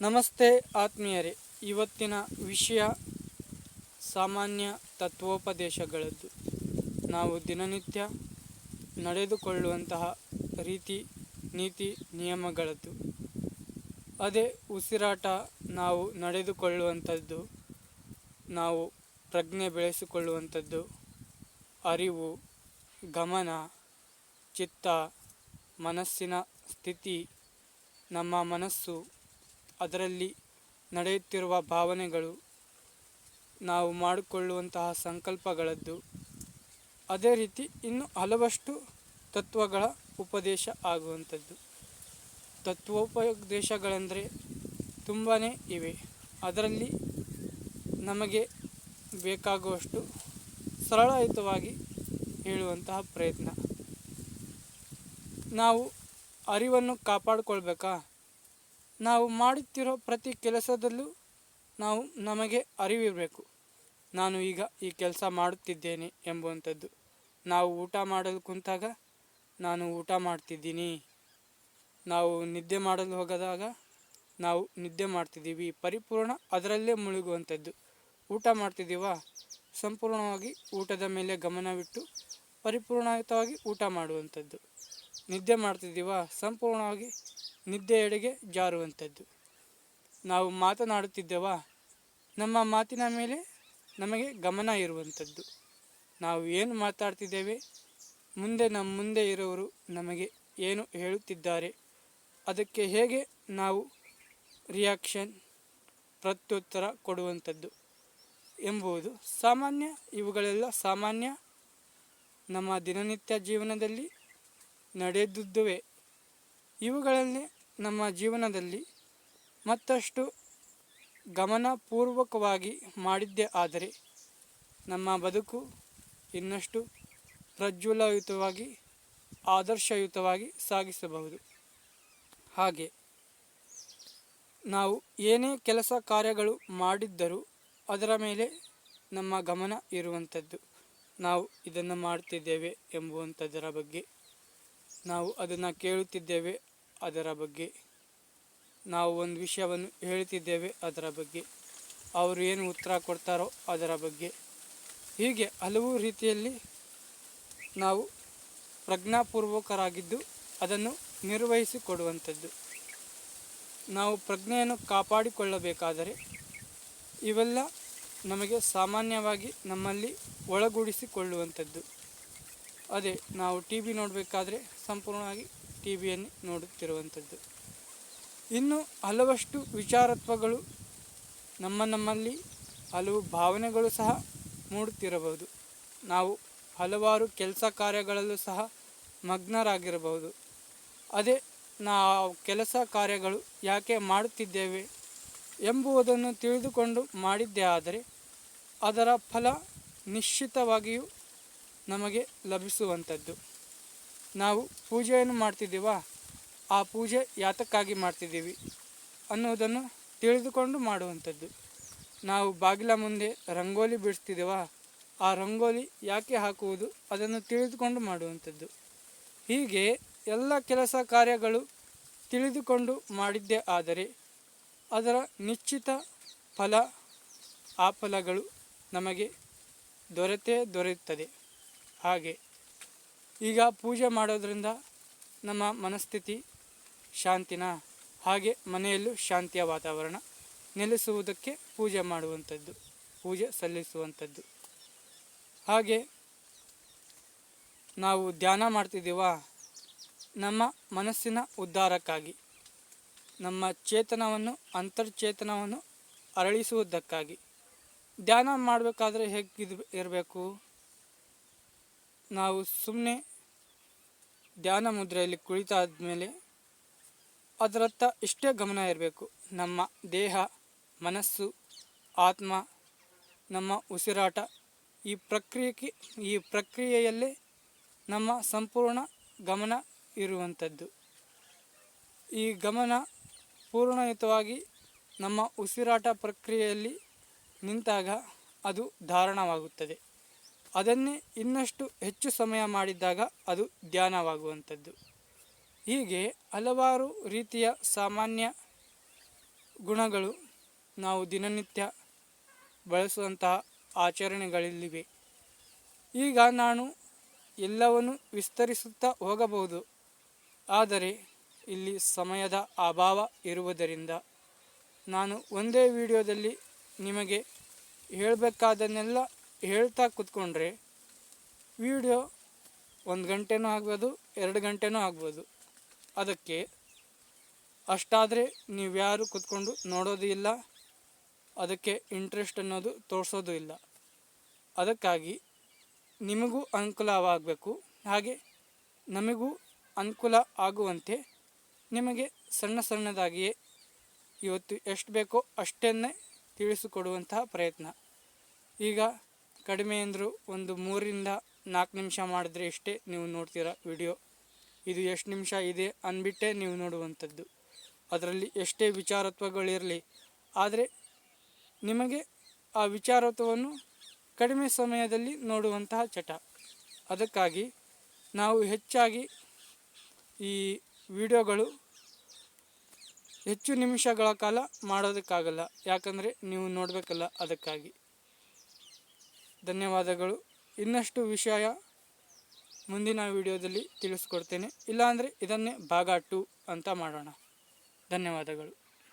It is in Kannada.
ನಮಸ್ತೆ ಆತ್ಮೀಯರೇ. ಇವತ್ತಿನ ವಿಷಯ ಸಾಮಾನ್ಯ ತತ್ವೋಪದೇಶಗಳದ್ದು. ನಾವು ದಿನನಿತ್ಯ ನಡೆದುಕೊಳ್ಳುವಂತಹ ರೀತಿ, ನೀತಿ, ನಿಯಮಗಳದ್ದು. ಅದೇ ಉಸಿರಾಟ ನಾವು ನಡೆದುಕೊಳ್ಳುವಂಥದ್ದು, ನಾವು ಪ್ರಜ್ಞೆ ಬೆಳೆಸಿಕೊಳ್ಳುವಂಥದ್ದು, ಅರಿವು, ಗಮನ, ಚಿತ್ತ, ಮನಸ್ಸಿನ ಸ್ಥಿತಿ, ನಮ್ಮ ಮನಸ್ಸು ಅದರಲ್ಲಿ ನಡೆಯುತ್ತಿರುವ ಭಾವನೆಗಳು ನಾವು ಮಾಡಿಕೊಳ್ಳುವಂತಹ ಸಂಕಲ್ಪಗಳದ್ದು. ಅದೇ ರೀತಿ ಇನ್ನು ಹಲವಷ್ಟು ತತ್ವಗಳ ಉಪದೇಶ ಆಗುವಂಥದ್ದು. ತತ್ವೋಪದೇಶಗಳೆಂದರೆ ತುಂಬಾ ಇವೆ. ಅದರಲ್ಲಿ ನಮಗೆ ಬೇಕಾಗುವಷ್ಟು ಸರಳಯುತವಾಗಿ ಹೇಳುವಂತಹ ಪ್ರಯತ್ನ. ನಾವು ಅರಿವನ್ನು ಕಾಪಾಡಿಕೊಳ್ಬೇಕಾ? ನಾವು ಮಾಡುತ್ತಿರೋ ಪ್ರತಿ ಕೆಲಸದಲ್ಲೂ ನಾವು ನಮಗೆ ಅರಿವಿರಬೇಕು. ನಾನು ಈಗ ಈ ಕೆಲಸ ಮಾಡುತ್ತಿದ್ದೇನೆ ಎಂಬುವಂಥದ್ದು. ನಾವು ಊಟ ಮಾಡಲು ಕುಂತಾಗ ನಾನು ಊಟ ಮಾಡ್ತಿದ್ದೀನಿ. ನಾವು ನಿದ್ದೆ ಮಾಡಲು ಹೋಗದಾಗ ನಾವು ನಿದ್ದೆ ಮಾಡ್ತಿದ್ದೀವಿ. ಪರಿಪೂರ್ಣ ಅದರಲ್ಲೇ ಮುಳುಗುವಂಥದ್ದು. ಊಟ ಮಾಡ್ತಿದ್ದೀವ? ಸಂಪೂರ್ಣವಾಗಿ ಊಟದ ಮೇಲೆ ಗಮನವಿಟ್ಟು ಪರಿಪೂರ್ಣಯುತವಾಗಿ ಊಟ ಮಾಡುವಂಥದ್ದು. ನಿದ್ದೆ ಮಾಡ್ತಿದ್ದೀವ? ಸಂಪೂರ್ಣವಾಗಿ ನಿದ್ದೆಯೆಡೆಗೆ ಜಾರುವಂಥದ್ದು. ನಾವು ಮಾತನಾಡುತ್ತಿದ್ದೇವಾ, ನಮ್ಮ ಮಾತಿನ ಮೇಲೆ ನಮಗೆ ಗಮನ ಇರುವಂಥದ್ದು. ನಾವು ಏನು ಮಾತಾಡ್ತಿದ್ದೇವೆ, ಮುಂದೆ ನಮ್ಮ ಮುಂದೆ ಇರೋರು ನಮಗೆ ಏನು ಹೇಳುತ್ತಿದ್ದಾರೆ, ಅದಕ್ಕೆ ಹೇಗೆ ನಾವು ರಿಯಾಕ್ಷನ್ ಪ್ರತ್ಯುತ್ತರ ಕೊಡುವಂಥದ್ದು ಎಂಬುದು ಸಾಮಾನ್ಯ, ಇವುಗಳೆಲ್ಲ ಸಾಮಾನ್ಯ. ನಮ್ಮ ದಿನನಿತ್ಯ ಜೀವನದಲ್ಲಿ ನಡೆದುದುವೆ ಇವುಗಳನ್ನೇ ನಮ್ಮ ಜೀವನದಲ್ಲಿ ಮತ್ತಷ್ಟು ಗಮನಪೂರ್ವಕವಾಗಿ ಮಾಡಿದ್ದೇ ಆದರೆ ನಮ್ಮ ಬದುಕು ಇನ್ನಷ್ಟು ಪ್ರಜ್ವಲಯುತವಾಗಿ, ಆದರ್ಶಯುತವಾಗಿ ಸಾಗಿಸಬಹುದು. ಹಾಗೆ ನಾವು ಏನೇ ಕೆಲಸ ಕಾರ್ಯಗಳು ಮಾಡಿದ್ದರೂ ಅದರ ಮೇಲೆ ನಮ್ಮ ಗಮನ ಇರುವಂಥದ್ದು. ನಾವು ಇದನ್ನು ಮಾಡ್ತಿದ್ದೇವೆ ಎಂಬುವಂಥದ್ದರ ಬಗ್ಗೆ ನಾವು ಅದನ್ನು ಕೇಳುತ್ತಿದ್ದೇವೆ ಅದರ ಬಗ್ಗೆ. ನಾವು ಒಂದು ವಿಷಯವನ್ನು ಹೇಳುತ್ತಿದ್ದೇವೆ ಅದರ ಬಗ್ಗೆ. ಅವರು ಏನು ಉತ್ತರ ಕೊಡ್ತಾರೋ ಅದರ ಬಗ್ಗೆ. ಹೀಗೆ ಹಲವು ರೀತಿಯಲ್ಲಿ ನಾವು ಪ್ರಜ್ಞಾಪೂರ್ವಕರಾಗಿದ್ದು ಅದನ್ನು ನಿರ್ವಹಿಸಿಕೊಡುವಂಥದ್ದು. ನಾವು ಪ್ರಜ್ಞೆಯನ್ನು ಕಾಪಾಡಿಕೊಳ್ಳಬೇಕಾದರೆ ಇವೆಲ್ಲ ನಮಗೆ ಸಾಮಾನ್ಯವಾಗಿ ನಮ್ಮಲ್ಲಿ ಒಳಗೂಡಿಸಿಕೊಳ್ಳುವಂಥದ್ದು. ಅದೇ, ನಾವು ಟಿ ವಿ ನೋಡಬೇಕಾದ್ರೆ ಸಂಪೂರ್ಣವಾಗಿ ಟಿ ವಿಯನ್ನು ನೋಡುತ್ತಿರುವಂಥದ್ದು. ಇನ್ನು ಹಲವಷ್ಟು ವಿಚಾರತ್ವಗಳು ನಮ್ಮ ನಮ್ಮಲ್ಲಿ ಹಲವು ಭಾವನೆಗಳು ಸಹ ಮೂಡುತ್ತಿರಬಹುದು. ನಾವು ಹಲವಾರು ಕೆಲಸ ಕಾರ್ಯಗಳಲ್ಲೂ ಸಹ ಮಗ್ನರಾಗಿರಬಹುದು. ಅದೇ, ನಾವು ಕೆಲಸ ಕಾರ್ಯಗಳು ಯಾಕೆ ಮಾಡುತ್ತಿದ್ದೇವೆ ಎಂಬುದನ್ನು ತಿಳಿದುಕೊಂಡು ಮಾಡಿದ್ದೇ ಆದರೆ ಅದರ ಫಲ ನಿಶ್ಚಿತವಾಗಿಯೂ ನಮಗೆ ಲಭಿಸುವಂಥದ್ದು. ನಾವು ಪೂಜೆಯನ್ನು ಮಾಡ್ತಿದ್ದೀವಾ? ಆ ಪೂಜೆ ಯಾತಕ್ಕಾಗಿ ಮಾಡ್ತಿದ್ದೀವಿ? ಅನ್ನೋದನ್ನು ತಿಳಿದುಕೊಂಡು ಮಾಡುವಂಥದ್ದು. ನಾವು ಬಾಗಿಲ ಮುಂದೆ ರಂಗೋಲಿ ಬಿಡಿಸ್ತಿದ್ದೇವ? ಆ ರಂಗೋಲಿ ಯಾಕೆ ಹಾಕುವುದು? ಅದನ್ನು ತಿಳಿದುಕೊಂಡು ಮಾಡುವಂಥದ್ದು. ಹೀಗೆ ಎಲ್ಲ ಕೆಲಸ ಕಾರ್ಯಗಳು ತಿಳಿದುಕೊಂಡು ಮಾಡಿದ್ದೇ ಆದರೆ, ಅದರ ನಿಶ್ಚಿತ ಫಲ, ಆ ಫಲಗಳು ನಮಗೆ ದೊರೆತೇ ದೊರೆಯುತ್ತದೆ. ಹಾಗೆ. ಈಗ ಪೂಜೆ ಮಾಡೋದರಿಂದ ನಮ್ಮ ಮನಸ್ಥಿತಿ ಶಾಂತಿನ? ಹಾಗೆ ಮನೆಯಲ್ಲೂ ಶಾಂತಿಯ ವಾತಾವರಣ ನೆಲೆಸುವುದಕ್ಕೆ ಪೂಜೆ ಮಾಡುವಂಥದ್ದು, ಪೂಜೆ ಸಲ್ಲಿಸುವಂಥದ್ದು. ಹಾಗೆ ನಾವು ಧ್ಯಾನ ಮಾಡ್ತಿದ್ದೀವ? ನಮ್ಮ ಮನಸ್ಸಿನ ಉದ್ಧಾರಕ್ಕಾಗಿ, ನಮ್ಮ ಚೇತನವನ್ನು, ಅಂತರ್ಚೇತನವನ್ನು ಅರಳಿಸುವುದಕ್ಕಾಗಿ. ಧ್ಯಾನ ಮಾಡಬೇಕಾದ್ರೆ ಹೇಗೆ ಇರಬೇಕು? ನಾವು ಸುಮ್ಮನೆ ಧ್ಯಾನ ಮುದ್ರೆಯಲ್ಲಿ ಕುಳಿತಾದ ಮೇಲೆ ಅದರತ್ತ ಇಷ್ಟೇ ಗಮನ ಇರಬೇಕು. ನಮ್ಮ ದೇಹ, ಮನಸ್ಸು, ಆತ್ಮ, ನಮ್ಮ ಉಸಿರಾಟ ಈ ಪ್ರಕ್ರಿಯೆಗೆ ಈ ಪ್ರಕ್ರಿಯೆಯಲ್ಲೇ ನಮ್ಮ ಸಂಪೂರ್ಣ ಗಮನ ಇರುವಂಥದ್ದು. ಈ ಗಮನ ಪೂರ್ಣಯುತವಾಗಿ ನಮ್ಮ ಉಸಿರಾಟ ಪ್ರಕ್ರಿಯೆಯಲ್ಲಿ ನಿಂತಾಗ ಅದು ಧಾರಣವಾಗುತ್ತದೆ. ಅದನ್ನೇ ಇನ್ನಷ್ಟು ಹೆಚ್ಚು ಸಮಯ ಮಾಡಿದಾಗ ಅದು ಧ್ಯಾನವಾಗುವಂಥದ್ದು. ಹೀಗೆ ಹಲವಾರು ರೀತಿಯ ಸಾಮಾನ್ಯ ಗುಣಗಳು ನಾವು ದಿನನಿತ್ಯ ಬಳಸುವಂತಹ ಆಚರಣೆಗಳಲ್ಲಿವೆ. ಈಗ ನಾನು ಎಲ್ಲವನ್ನು ವಿಸ್ತರಿಸುತ್ತಾ ಹೋಗಬಹುದು. ಆದರೆ ಇಲ್ಲಿ ಸಮಯದ ಅಭಾವ ಇರುವುದರಿಂದ ನಾನು ಒಂದೇ ವಿಡಿಯೋದಲ್ಲಿ ನಿಮಗೆ ಹೇಳಬೇಕಾದನ್ನೆಲ್ಲ ಹೇಳ್ತಾ ಕೂತ್ಕೊಂಡ್ರೆ ವಿಡಿಯೋ ಒಂದು ಗಂಟೆನೂ ಆಗ್ಬೋದು, ಎರಡು ಗಂಟೆನೂ ಆಗ್ಬೋದು. ಅದಕ್ಕೆ ಅಷ್ಟಾದರೆ ನೀವ್ಯಾರು ಕೂತ್ಕೊಂಡು ನೋಡೋದು ಇಲ್ಲ, ಅದಕ್ಕೆ ಇಂಟ್ರೆಸ್ಟ್ ಅನ್ನೋದು ತೋರಿಸೋದು ಇಲ್ಲ. ಅದಕ್ಕಾಗಿ ನಿಮಗೂ ಅನುಕೂಲವಾಗಬೇಕು. ಹಾಗೆ ನಮಗೂ ಅನುಕೂಲ ಆಗುವಂತೆ ನಿಮಗೆ ಸಣ್ಣ ಸಣ್ಣದಾಗಿಯೇ ಇವತ್ತು ಎಷ್ಟು ಬೇಕೋ ಅಷ್ಟನ್ನೇ ತಿಳಿಸಿಕೊಡುವಂತಹ ಪ್ರಯತ್ನ. ಈಗ ಕಡಿಮೆ ಅಂದರೂ ಒಂದು ಮೂರಿಂದ ನಾಲ್ಕು ನಿಮಿಷ ಮಾಡಿದ್ರೆ ಇಷ್ಟೇ ನೀವು ನೋಡ್ತೀರ ವಿಡಿಯೋ. ಇದು ಎಷ್ಟು ನಿಮಿಷ ಇದೆ ಅಂದ್ಬಿಟ್ಟೇ ನೀವು ನೋಡುವಂಥದ್ದು. ಅದರಲ್ಲಿ ಎಷ್ಟೇ ವಿಚಾರತ್ವಗಳಿರಲಿ ಆದರೆ ನಿಮಗೆ ಆ ವಿಚಾರತ್ವವನ್ನು ಕಡಿಮೆ ಸಮಯದಲ್ಲಿ ನೋಡುವಂತಹ ಚಟ. ಅದಕ್ಕಾಗಿ ನಾವು ಹೆಚ್ಚಾಗಿ ಈ ವಿಡಿಯೋಗಳು ಹೆಚ್ಚು ನಿಮಿಷಗಳ ಕಾಲ ಮಾಡೋದಕ್ಕಾಗಲ್ಲ. ಯಾಕಂದರೆ ನೀವು ನೋಡಬೇಕಲ್ಲ ಅದಕ್ಕಾಗಿ. ಧನ್ಯವಾದಗಳು. ಇನ್ನಷ್ಟು ವಿಷಯ ಮುಂದಿನ ವಿಡಿಯೋದಲ್ಲಿ ತಿಳಿಸ್ಕೊಡ್ತೇನೆ. ಇಲ್ಲಾಂದರೆ ಇದನ್ನೇ ಭಾಗ ಟು ಅಂತ ಮಾಡೋಣ. ಧನ್ಯವಾದಗಳು.